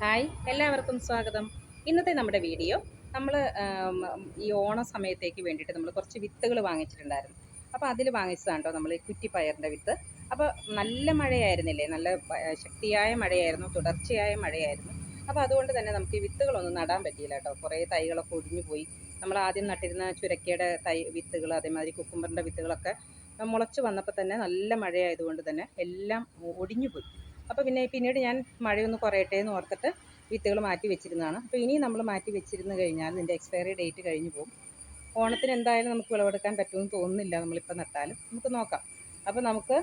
Hi എല്ലാവർക്കും സ്വാഗതം. ഇന്നത്തെ നമ്മുടെ വീഡിയോ നമ്മൾ ഈ ഓണ സമയത്തേക്ക് വേണ്ടിയിട്ട് നമ്മൾ കുറച്ച് വിത്തുകൾ വാങ്ങിച്ചിട്ടുണ്ടായിരുന്നു. അപ്പോൾ അതിൽ വാങ്ങിച്ചതാണ് നമ്മൾ ഈ കുറ്റിപ്പയറിന്റെ വിത്ത്. അപ്പോൾ നല്ല മഴയായിരുന്നില്ലേ? നല്ല ശക്തിയായ മഴയായിരുന്നു തുടർച്ചയായ മഴയായിരുന്നു. അപ്പോൾ അതുകൊണ്ട് തന്നെ നമുക്ക് ഈ വിത്തുകളൊന്നും നടാൻ പറ്റിയില്ല കേട്ടോ. കുറേ തൈകളൊക്കെ ഒടിഞ്ഞു പോയി. നമ്മൾ ആദ്യം നട്ടിരുന്ന ചുരക്കയുടെ തൈ വിത്തുകൾ അതേമാതിരി കുക്കുമ്പറിന്റെ വിത്തുകളൊക്കെ മുളച്ച് വന്നപ്പോൾ തന്നെ നല്ല മഴയായതുകൊണ്ട് തന്നെ എല്ലാം ഒടിഞ്ഞു പോയി. അപ്പോൾ പിന്നെ പിന്നീട് ഞാൻ മഴയൊന്ന് കുറയട്ടെ എന്ന് ഓർത്തിട്ട് വിത്തുകൾ മാറ്റി വെച്ചിരുന്നതാണ്. അപ്പോൾ ഇനി നമ്മൾ മാറ്റി വെച്ചിരുന്ന് കഴിഞ്ഞാൽ ഇതിന്റെ എക്സ്പയറി ഡേറ്റ് കഴിഞ്ഞു പോകും. ഓണത്തിന് എന്തായാലും നമുക്ക് വിളവെടുക്കാൻ പറ്റുമെന്ന് തോന്നുന്നില്ല നമ്മളിപ്പോൾ നട്ടാലും. നമുക്ക് നോക്കാം. അപ്പോൾ നമുക്ക്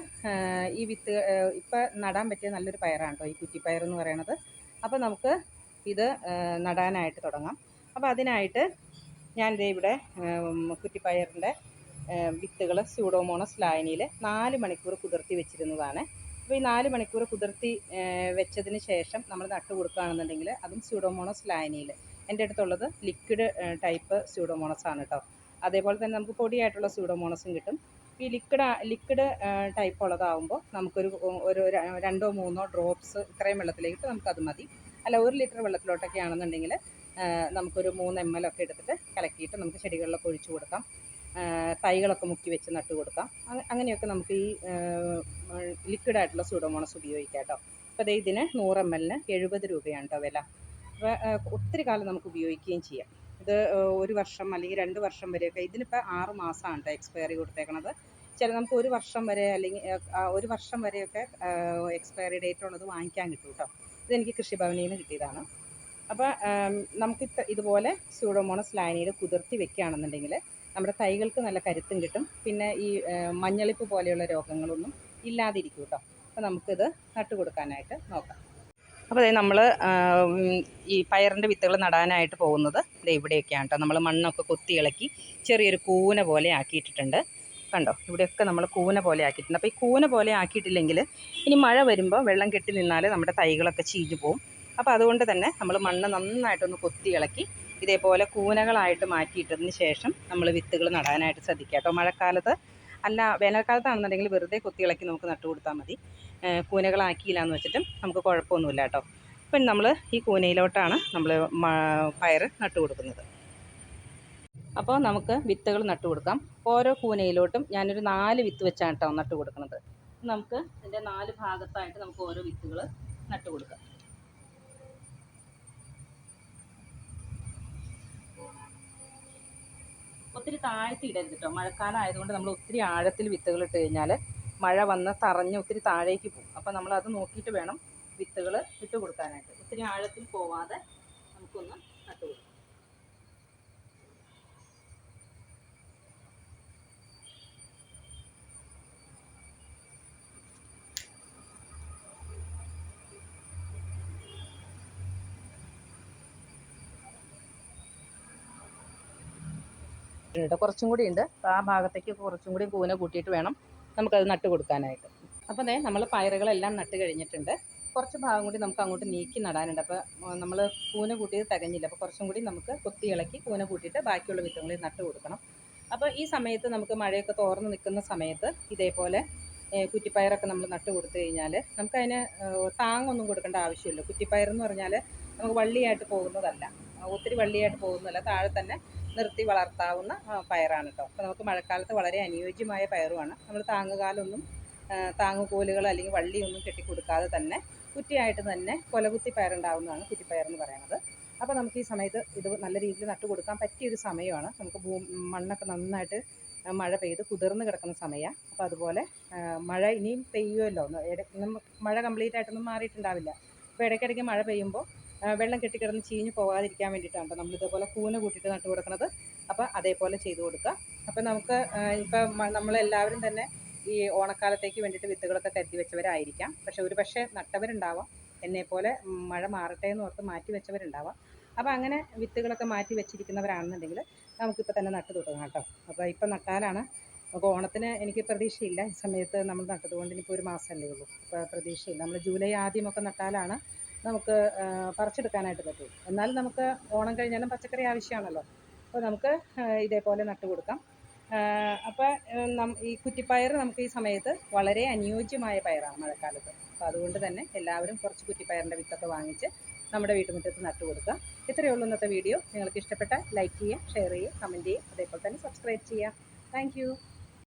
ഈ വിത്ത് ഇപ്പം നടാൻ പറ്റിയ നല്ലൊരു പയറാണ് കേട്ടോ ഈ കുറ്റിപ്പയർ എന്ന് പറയണത്. അപ്പോൾ നമുക്ക് ഇത് നടാനായിട്ട് തുടങ്ങാം. അപ്പോൾ അതിനായിട്ട് ഞാൻ ദേ ഇവിടെ കുറ്റിപ്പയറിന്റെ വിത്തുകൾ സ്യൂഡോമോണസ് ലായനിയിൽ നാല് മണിക്കൂർ കുതിർത്തി വെച്ചിരുന്നതാണ്. അപ്പോൾ ഈ നാല് മണിക്കൂർ കുതിർത്തി വെച്ചതിന് ശേഷം നമ്മൾ നട്ട് കൊടുക്കുകയാണെന്നുണ്ടെങ്കിൽ അതും സ്യൂഡോമോണസ് ലാനിയിൽ എന്റെ അടുത്തുള്ളത് ലിക്വിഡ് ടൈപ്പ് സ്യൂഡോമോണസ് ആണ് കേട്ടോ അതേപോലെ തന്നെ നമുക്ക് പൊടിയായിട്ടുള്ള സ്യൂഡോമോണസും കിട്ടും. ഈ ലിക്വിഡ് ലിക്വിഡ് ടൈപ്പ് ഉള്ളതാവുമ്പോൾ നമുക്കൊരു ഒരു രണ്ടോ മൂന്നോ ഡ്രോപ്സ് ഇത്രയും വെള്ളത്തിലേക്ക് നമുക്കത് മതി. അല്ല ഒരു ലിറ്റർ വെള്ളത്തിലോട്ടൊക്കെ ആണെന്നുണ്ടെങ്കിൽ നമുക്കൊരു മൂന്ന് എം എൽ ഒക്കെ എടുത്തിട്ട് കലക്കിയിട്ട് നമുക്ക് ചെടികളിലൊക്കെ ഒഴിച്ചു കൊടുക്കാം. തൈകളൊക്കെ മുക്കി വെച്ച് നട്ട് കൊടുക്കാം. അങ്ങനെയൊക്കെ നമുക്ക് ഈ ലിക്വിഡ് ആയിട്ടുള്ള സൂഡോമോണസ് ഉപയോഗിക്കാം കേട്ടോ. അപ്പോൾ ദേ ഇതിന് നൂറ് എം എല്ലിന് എഴുപത് രൂപയാണ് കേട്ടോ വില. അപ്പോൾ ഒത്തിരി കാലം നമുക്ക് ഉപയോഗിക്കുകയും ചെയ്യാം. ഇത് ഒരു വർഷം അല്ലെങ്കിൽ രണ്ട് വർഷം വരെയൊക്കെ ഇതിനിപ്പോൾ ആറ് മാസമാണ് കേട്ടോ എക്സ്പയറി കൊടുത്തേക്കണത്. ചില നമുക്ക് ഒരു വർഷം വരെ അല്ലെങ്കിൽ ഒരു വർഷം വരെയൊക്കെ എക്സ്പയറി ഡേറ്റ് ഉള്ളത് വാങ്ങിക്കാൻ കിട്ടും കേട്ടോ. ഇതെനിക്ക് കൃഷിഭവനിൽ നിന്ന് കിട്ടിയതാണ്. അപ്പോൾ നമുക്ക് ഇതുപോലെ സ്യൂഡോമോണസ് ലായനിയിൽ കുതിർത്തി വെക്കുകയാണെന്നുണ്ടെങ്കിൽ നമ്മുടെ തൈകൾക്ക് നല്ല കരുത്തും കിട്ടും. പിന്നെ ഈ മഞ്ഞളിപ്പ് പോലെയുള്ള രോഗങ്ങളൊന്നും ഇല്ലാതിരിക്കും കേട്ടോ അപ്പോൾ നമുക്കിത് നട്ടു കൊടുക്കാനായിട്ട് നോക്കാം അപ്പോൾ നമ്മൾ ഈ പയറിന്റെ വിത്തുകൾ നടാനായിട്ട് പോകുന്നത് ഇത് ഇവിടെയൊക്കെയാണ് കേട്ടോ നമ്മൾ മണ്ണൊക്കെ കൊത്തി ഇളക്കി ചെറിയൊരു കൂന പോലെ ആക്കിയിട്ടിട്ടുണ്ട്. കണ്ടോ? ഇവിടെയൊക്കെ നമ്മൾ കൂന പോലെ ആക്കിയിട്ടുണ്ട്. അപ്പോൾ ഈ കൂന പോലെ ആക്കിയിട്ടില്ലെങ്കിൽ ഇനി മഴ വരുമ്പോൾ വെള്ളം കെട്ടി നിന്നാൽ നമ്മുടെ തൈകളൊക്കെ ചീഞ്ഞു പോകും അപ്പോൾ അതുകൊണ്ട് തന്നെ നമ്മൾ മണ്ണ് നന്നായിട്ടൊന്ന് കൊത്തി ഇളക്കി ഇതേപോലെ കൂനകളായിട്ട് മാറ്റിയിട്ടതിന് ശേഷം നമ്മൾ വിത്തുകൾ നടാനായിട്ട് ശ്രദ്ധിക്കുക കേട്ടോ. മഴക്കാലത്ത് അല്ല വേനൽക്കാലത്താണെന്നുണ്ടെങ്കിൽ വെറുതെ കുത്തിയിളക്കി നമുക്ക് നട്ടു കൊടുത്താൽ മതി. കൂനകളാക്കിയില്ല എന്ന് വെച്ചിട്ടും നമുക്ക് കുഴപ്പമൊന്നുമില്ല കേട്ടോ. അപ്പം നമ്മൾ ഈ കൂനയിലോട്ടാണ് നമ്മൾ പയർ നട്ടു കൊടുക്കുന്നത്. അപ്പോൾ നമുക്ക് വിത്തുകൾ നട്ടു കൊടുക്കാം. ഓരോ കൂനയിലോട്ടും ഞാനൊരു നാല് വിത്ത് വെച്ചാണ് കേട്ടോ നട്ടു കൊടുക്കുന്നത്. നമുക്ക് ഇതിന്റെ നാല് ഭാഗത്തായിട്ട് നമുക്ക് ഓരോ വിത്തുകൾ നട്ടു കൊടുക്കാം. ഒത്തിരി താഴ്ത്തി ഇടരുത് കേട്ടോ മഴക്കാലം ആയതുകൊണ്ട് നമ്മൾ ഒത്തിരി ആഴത്തിൽ വിത്തുകൾ ഇട്ട് കഴിഞ്ഞാൽ മഴ വന്ന് തറഞ്ഞ് ഒത്തിരി താഴേക്ക് പോകും. അപ്പോൾ നമ്മൾ അത് നോക്കിയിട്ട് വേണം വിത്തുകൾ ഇട്ട് കൊടുക്കാനായിട്ട്. ഒത്തിരി ആഴത്തിൽ പോവാതെ നമുക്കൊന്ന് നട്ടു കൊടുക്കാം ഉണ്ട് കുറച്ചും കൂടി ഉണ്ട്. ആ ഭാഗത്തേക്ക് കുറച്ചും കൂടി കൂന കൂട്ടിയിട്ട് വേണം നമുക്കത് നട്ട് കൊടുക്കാനായിട്ട്. അപ്പോൾ അതെ നമ്മൾ പയറുകളെല്ലാം നട്ട് കഴിഞ്ഞിട്ടുണ്ട്. കുറച്ച് ഭാഗം കൂടി നമുക്ക് അങ്ങോട്ട് നീക്കി നടാനുണ്ട്. അപ്പോൾ നമ്മൾ കൂന കൂട്ടിയത് തികഞ്ഞില്ല. അപ്പോൾ കുറച്ചും കൂടി നമുക്ക് കൊത്തി ഇളക്കി കൂന കൂട്ടിയിട്ട് ബാക്കിയുള്ള വിത്തുകളിൽ നട്ട് കൊടുക്കണം. അപ്പോൾ ഈ സമയത്ത് നമുക്ക് മഴയൊക്കെ തോർന്ന് നിൽക്കുന്ന സമയത്ത് ഇതേപോലെ കുറ്റിപ്പയറൊക്കെ നമ്മൾ നട്ട് കൊടുത്തു കഴിഞ്ഞാൽ നമുക്കതിന് താങ്ങൊന്നും കൊടുക്കേണ്ട ആവശ്യമില്ല. കുറ്റിപ്പയർ എന്ന് പറഞ്ഞാൽ നമുക്ക് വള്ളിയായിട്ട് പോകുന്നതല്ല. ഒത്തിരി വള്ളിയായിട്ട് പോകുന്നതല്ല. താഴെ തന്നെ നിർത്തി വളർത്താവുന്ന പയറാണ് കേട്ടോ അപ്പോൾ നമുക്ക് മഴക്കാലത്ത് വളരെ അനുയോജ്യമായ പയറുമാണ്. നമ്മൾ താങ്ങുകാലൊന്നും താങ്ങുകോലുകൾ അല്ലെങ്കിൽ വള്ളിയൊന്നും കെട്ടിക്കൊടുക്കാതെ തന്നെ കുറ്റിയായിട്ട് തന്നെ കൊലകുത്തി പയറുണ്ടാവുന്നതാണ് കുറ്റിപ്പയർ എന്ന് പറയുന്നത്. അപ്പോൾ നമുക്ക് ഈ സമയത്ത് ഇത് നല്ല രീതിയിൽ നട്ടു കൊടുക്കാൻ പറ്റിയൊരു സമയമാണ്. നമുക്ക് ഭൂ മണ്ണൊക്കെ നന്നായിട്ട് മഴ പെയ്ത് കുതിർന്ന് കിടക്കുന്ന സമയമാണ് അപ്പോൾ അതുപോലെ മഴ ഇനിയും പെയ്യുമല്ലോ. മഴ കംപ്ലീറ്റ് ആയിട്ടൊന്നും മാറിയിട്ടുണ്ടാവില്ല. അപ്പോൾ ഇടയ്ക്കിടയ്ക്ക് മഴ പെയ്യുമ്പോൾ വെള്ളം കെട്ടിക്കിടന്ന് ചീഞ്ഞ് പോകാതിരിക്കാൻ വേണ്ടിയിട്ടാണ് ട്ടോ നമ്മൾ ഇതേപോലെ കൂന കൂട്ടിയിട്ട് നട്ടു കൊടുക്കുന്നത് അപ്പോൾ അതേപോലെ ചെയ്തു കൊടുക്കുക. അപ്പോൾ നമുക്ക് ഇപ്പം നമ്മളെല്ലാവരും തന്നെ ഈ ഓണക്കാലത്തേക്ക് വേണ്ടിയിട്ട് വിത്തുകളൊക്കെ കരുതി വെച്ചവരായിരിക്കാം. പക്ഷെ ഒരു പക്ഷേ നട്ടവരുണ്ടാവാം. എന്നെപ്പോലെ മഴ മാറട്ടെ എന്ന് ഓർത്ത് മാറ്റി വെച്ചവരുണ്ടാവാം. അപ്പോൾ അങ്ങനെ വിത്തുകളൊക്കെ മാറ്റി വെച്ചിരിക്കുന്നവരാണെന്നുണ്ടെങ്കിൽ നമുക്കിപ്പോൾ തന്നെ നട്ടു തുടങ്ങാം കേട്ടോ അപ്പോൾ ഇപ്പം നട്ടാലാണ് അപ്പോൾ ഓണത്തിന് എനിക്ക് പ്രതീക്ഷയില്ല. ഈ സമയത്ത് നമ്മൾ നട്ടതുകൊണ്ട് ഇനിയിപ്പോൾ ഒരു മാസമല്ലേ ഉള്ളൂ. അപ്പോൾ പ്രതീക്ഷയില്ല. നമ്മൾ ജൂലൈ ആദ്യമൊക്കെ നട്ടാലാണ് നമുക്ക് പറിച്ചെടുക്കാനായിട്ട് പറ്റും. എന്നാലും നമുക്ക് ഓണം കഴിഞ്ഞാലും പച്ചക്കറി ആവശ്യമാണല്ലോ. അപ്പോൾ നമുക്ക് ഇതേപോലെ നട്ടു കൊടുക്കാം. അപ്പോൾ ഈ കുറ്റിപ്പയർ നമുക്ക് ഈ സമയത്ത് വളരെ അനുയോജ്യമായ പയറാണ് മഴക്കാലത്ത്. അപ്പോൾ അതുകൊണ്ട് തന്നെ എല്ലാവരും കുറച്ച് കുറ്റിപ്പയറിന്റെ വിത്തൊക്കെ വാങ്ങിച്ച് നമ്മുടെ വീട്ടുമുറ്റത്ത് നട്ടു കൊടുക്കുക. ഇത്രയേ ഉള്ളൂ ഇന്നത്തെ വീഡിയോ. നിങ്ങൾക്ക് ഇഷ്ടപ്പെട്ട ലൈക്ക് ചെയ്യുക ഷെയർ ചെയ്യുക കമന്റ് ചെയ്യുക അതേപോലെ തന്നെ സബ്സ്ക്രൈബ് ചെയ്യുക. താങ്ക്